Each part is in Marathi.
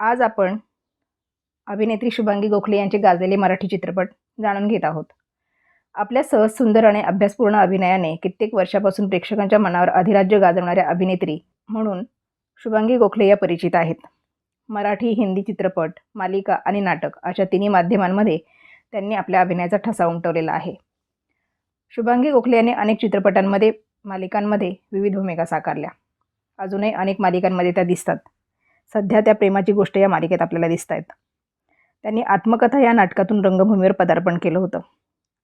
आज आपण अभिनेत्री शुभांगी गोखले यांचे गाजलेले मराठी चित्रपट जाणून घेत आहोत. आपल्या सहज सुंदर आणि अभ्यासपूर्ण अभिनयाने कित्येक वर्षापासून प्रेक्षकांच्या मनावर अधिराज्य गाजवणाऱ्या अभिनेत्री म्हणून शुभांगी गोखले या परिचित आहेत. मराठी हिंदी चित्रपट मालिका आणि नाटक अशा तिन्ही माध्यमांमध्ये त्यांनी आपल्या अभिनयाचा ठसा उमटवलेला आहे. शुभांगी गोखले यांनी अनेक चित्रपटांमध्ये मालिकांमध्ये विविध भूमिका साकारल्या. अजूनही अनेक मालिकांमध्ये त्या दिसतात. सध्या त्या प्रेमाची गोष्ट या मालिकेत आपल्याला दिसत आहेत त्यांनी आत्मकथा या नाटकातून रंगभूमीवर पदार्पण केलं होतं.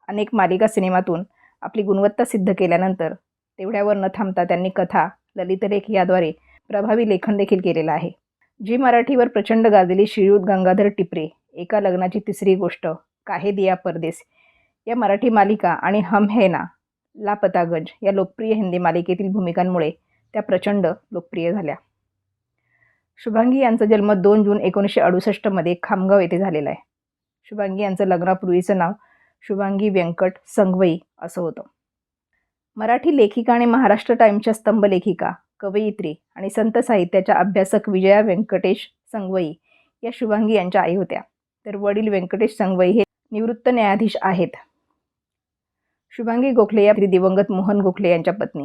अनेक मालिका सिनेमातून आपली गुणवत्ता सिद्ध केल्यानंतर तेवढ्यावर न थांबता त्यांनी कथा ललितलेख याद्वारे प्रभावी लेखन देखील केलेलं आहे. जी मराठीवर प्रचंड गाजलेली श्रीयुत गंगाधर टिपरे एका लग्नाची तिसरी गोष्ट काहे दिया परदेस या मराठी मालिका आणि हम है ना या लोकप्रिय हिंदी मालिकेतील भूमिकांमुळे त्या प्रचंड लोकप्रिय झाल्या. शुभांगी यांचा जन्म दोन जून एकोणीसशे अडुसष्टमध्ये खामगाव येथे झालेला आहे. शुभांगी यांचं लग्नापूर्वीचं नाव शुभांगी व्यंकट संगवई असं होतं. मराठी लेखिका आणि महाराष्ट्र टाईमच्या स्तंभ लेखिका कवयित्री आणि संत साहित्याच्या अभ्यासक विजया व्यंकटेश संगवई या शुभांगी यांच्या आई होत्या. तर वडील व्यंकटेश संगवई हे निवृत्त न्यायाधीश आहेत. शुभांगी गोखले या दिवंगत मोहन गोखले यांच्या पत्नी.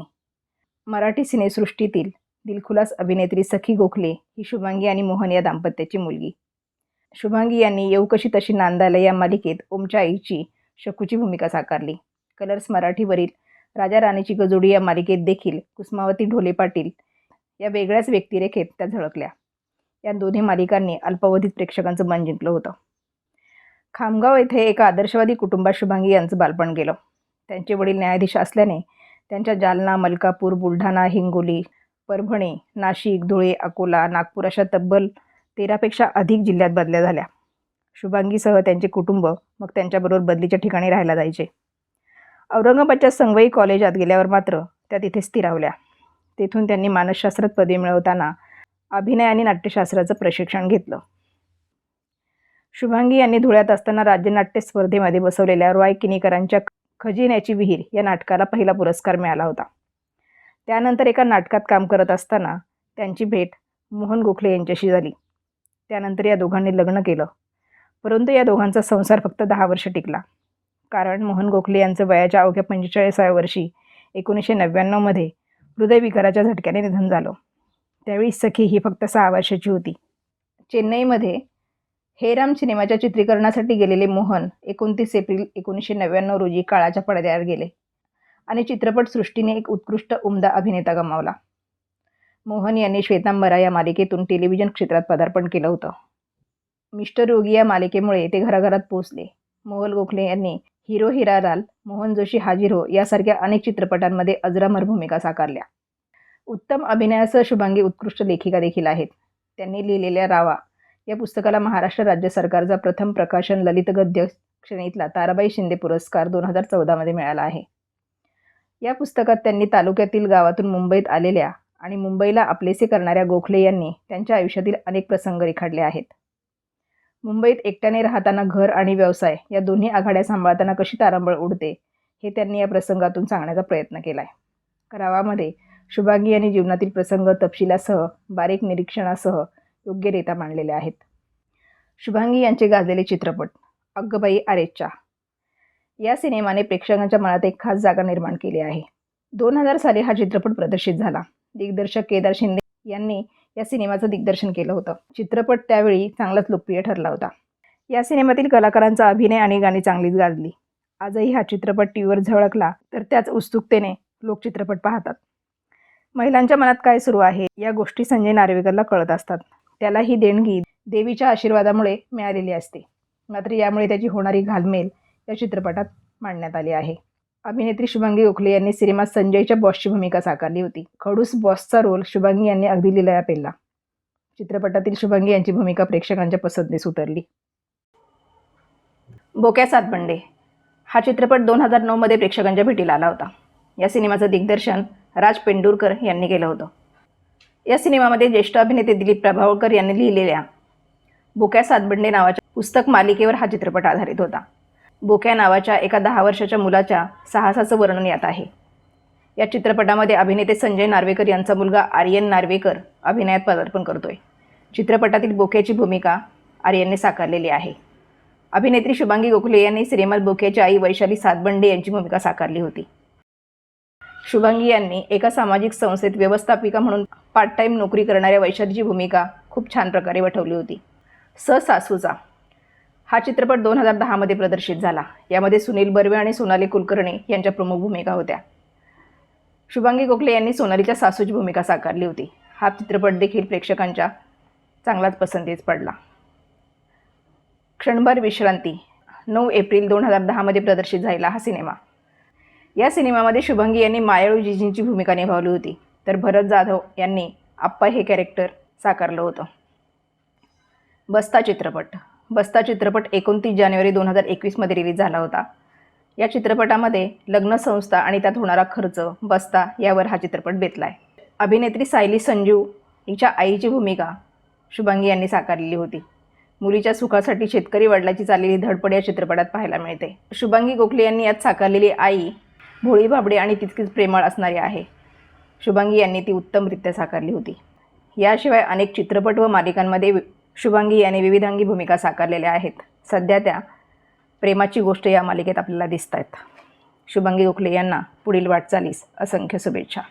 मराठी सिनेसृष्टीतील दिलखुलास अभिनेत्री सखी गोखले ही शुभांगी आणि मोहन या दाम्पत्याची मुलगी. शुभांगी यांनी येऊ कशी तशी नांदायला या मालिकेत ओमच्या आईची शकूची भूमिका साकारली. कलर्स मराठीवरील राजा राणीची गजोडी या मालिकेत देखील कुसमावती ढोले पाटील या वेगळ्याच व्यक्तिरेखेत त्या झळकल्या. या दोन्ही मालिकांनी अल्पावधीत प्रेक्षकांचं मन जिंकलं होतं. खामगाव येथे एका आदर्शवादी कुटुंबात शुभांगी यांचं बालपण गेलं. त्यांचे वडील न्यायाधीश असल्याने त्यांच्या जालना मलकापूर बुलढाणा हिंगोली परभणी नाशिक धुळे अकोला नागपूर अशा तब्बल तेरापेक्षा अधिक जिल्ह्यात बदल्या झाल्या. शुभांगीसह त्यांचे कुटुंब मग त्यांच्याबरोबर बदलीच्या ठिकाणी राहायला जायचे. औरंगाबादच्या संगवई कॉलेजात गेल्यावर मात्र त्या तिथे स्थिरावल्या. तेथून त्यांनी मानसशास्त्रात पदवी मिळवताना अभिनय आणि नाट्यशास्त्राचं प्रशिक्षण घेतलं. शुभांगी यांनी धुळ्यात असताना राज्यनाट्य स्पर्धेमध्ये बसवलेल्या रॉय किनीकरांच्या खजिन्याची विहीर या नाटकाला पहिला पुरस्कार मिळाला होता. त्यानंतर एका नाटकात काम करत असताना त्यांची भेट मोहन गोखले यांच्याशी झाली. त्यानंतर या दोघांनी लग्न केलं. परंतु या दोघांचा संसार फक्त दहा वर्ष टिकला. कारण मोहन गोखले यांचं वयाच्या अवघ्या पंचेचाळीसाव्या वर्षी एकोणीसशे नव्याण्णवमध्ये हृदयविकाराच्या झटक्याने निधन झालं. त्यावेळी सखी ही फक्त सहा वर्षाची होती. चेन्नईमध्ये हेराम सिनेमाच्या चित्रीकरणासाठी गेलेले मोहन एकोणतीस एप्रिल एकोणीसशे नव्याण्णव रोजी काळाच्या पडद्यावर गेले. आणि चित्रपटसृष्टीने एक उत्कृष्ट उमदा अभिनेता गमावला. मोहन यांनी श्वेतांबरा या मालिकेतून टेलिव्हिजन क्षेत्रात पदार्पण केलं होतं. मिस्टर रोगी या मालिकेमुळे ते घराघरात पोहोचले. मोहल गोखले यांनी हिरो हिरालाल मोहन जोशी हाजिरो यासारख्या अनेक चित्रपटांमध्ये अजरामर भूमिका साकारल्या. उत्तम अभिनयासह शुभांगी उत्कृष्ट लेखिका देखील आहेत. त्यांनी लिहिलेल्या रावा या पुस्तकाला महाराष्ट्र राज्य सरकारचा प्रथम प्रकाशन ललित गद्य श्रेणीतला ताराबाई शिंदे पुरस्कार दोन हजार चौदामध्ये मिळाला आहे. या पुस्तकात त्यांनी तालुक्यातील गावातून मुंबईत आलेल्या आणि मुंबईला आपलेसे करणाऱ्या गोखले यांनी त्यांच्या आयुष्यातील अनेक प्रसंग रेखाडले आहेत. मुंबईत एकट्याने राहताना घर आणि व्यवसाय या दोन्ही आघाड्या सांभाळताना कशी तारांबळ उडते हे त्यांनी या प्रसंगातून सांगण्याचा प्रयत्न केला आहे करावामध्ये शुभांगी यांनी जीवनातील प्रसंग तपशिलासह बारीक निरीक्षणासह योग्यरित्या मांडलेले आहेत. शुभांगी यांचे गाजलेले चित्रपट अग्गबाई आरेच्या या सिनेमाने प्रेक्षकांच्या मनात एक खास जागा निर्माण केली आहे. दोन हजार साली हा चित्रपट प्रदर्शित झाला. दिग्दर्शक केदार शिंदे यांनी या सिनेमाचं दिग्दर्शन केलं होतं. चित्रपट त्यावेळी चांगलाच लोकप्रिय ठरला होता. या सिनेमातील कलाकारांचा अभिनय आणि गाणी चांगलीच गाजली. आजही हा चित्रपट टी व्हीवर झळकला तर त्याच उत्सुकतेने लोक चित्रपट पाहतात. महिलांच्या मनात काय सुरू आहे या गोष्टी संजय नार्वेकरला कळत असतात. त्याला ही देणगी देवीच्या आशीर्वादामुळे मिळालेली असते. मात्र यामुळे त्याची होणारी घालमेल या चित्रपटात मांडण्यात आली आहे. अभिनेत्री शुभांगी गोखले यांनी सिनेमात संजयच्या बॉसची भूमिका साकारली होती. खडूस बॉसचा रोल शुभांगी यांनी अगदी लिलया पेलला. चित्रपटातील शुभांगी यांची भूमिका प्रेक्षकांच्या पसंतीस उतरली. बोक्या सातबंडे. हा चित्रपट दोन हजार नऊमध्ये प्रेक्षकांच्या भेटीला आला होता. या सिनेमाचं दिग्दर्शन राज पेंडुरकर यांनी केलं होतं. या सिनेमामध्ये ज्येष्ठ अभिनेते दिलीप प्रभावळकर यांनी लिहिलेल्या बोक्या सातबंडे नावाच्या पुस्तक मालिकेवर हा चित्रपट आधारित होता. बोक्या नावाच्या एका दहा वर्षाच्या मुलाच्या साहसाचं वर्णन यात आहे. या चित्रपटामध्ये अभिनेते संजय नार्वेकर यांचा मुलगा आर्यन नार्वेकर अभिनयात पदार्पण करतोय. चित्रपटातील बोक्याची भूमिका आर्यनने साकारलेली आहे. अभिनेत्री शुभांगी गोखले यांनी सिनेमात बोक्याची आई वैशाली सातबंडे यांची भूमिका साकारली होती. शुभांगी यांनी एका सामाजिक संस्थेत व्यवस्थापिका म्हणून पार्ट टाईम नोकरी करणाऱ्या वैशालीची भूमिका खूप छान प्रकारे वठवली होती. स हा चित्रपट दोन हजार दहामध्ये प्रदर्शित झाला. यामध्ये सुनील बर्वे आणि सोनाली कुलकर्णी यांच्या प्रमुख भूमिका होत्या. शुभांगी गोखले यांनी सोनालीच्या सासूची भूमिका साकारली होती. हा चित्रपट देखील प्रेक्षकांच्या चांगलाच पसंतीस पडला. क्षणभर विश्रांती नऊ एप्रिल दोन हजार दहामध्ये प्रदर्शित झालेला हा सिनेमा. या सिनेमामध्ये शुभांगी यांनी मायाळू जिजींची भूमिका निभावली होती. तर भरत जाधव यांनी आप्पा हे कॅरेक्टर साकारलं होतं. बस्ता चित्रपट. बस्ता चित्रपट एकोणतीस जानेवारी दोन हजार एकवीसमध्ये रिलीज झाला होता. या चित्रपटामध्ये लग्नसंस्था आणि त्यात होणारा खर्च बस्ता यावर हा चित्रपट बेतला आहे अभिनेत्री सायली संजू हिच्या आईची भूमिका शुभांगी यांनी साकारलेली होती. मुलीच्या सुखासाठी शेतकरी वडिलाची चाललेली धडपड या चित्रपटात पाहायला मिळते. शुभांगी गोखले यांनी यात साकारलेली आई भोळी भाबडे आणि तितकीच प्रेमळ असणारी आहे. शुभांगी यांनी ती उत्तमरित्या साकारली होती. याशिवाय अनेक चित्रपट व मालिकांमध्ये शुभांगी यांनी विविधांगी भूमिका साकारलेल्या आहेत. सध्या त्या प्रेमाची गोष्ट या मालिकेत आपल्याला दिसत आहेत शुभांगी गोखले यांना पुढील वाटचालीस असंख्य शुभेच्छा.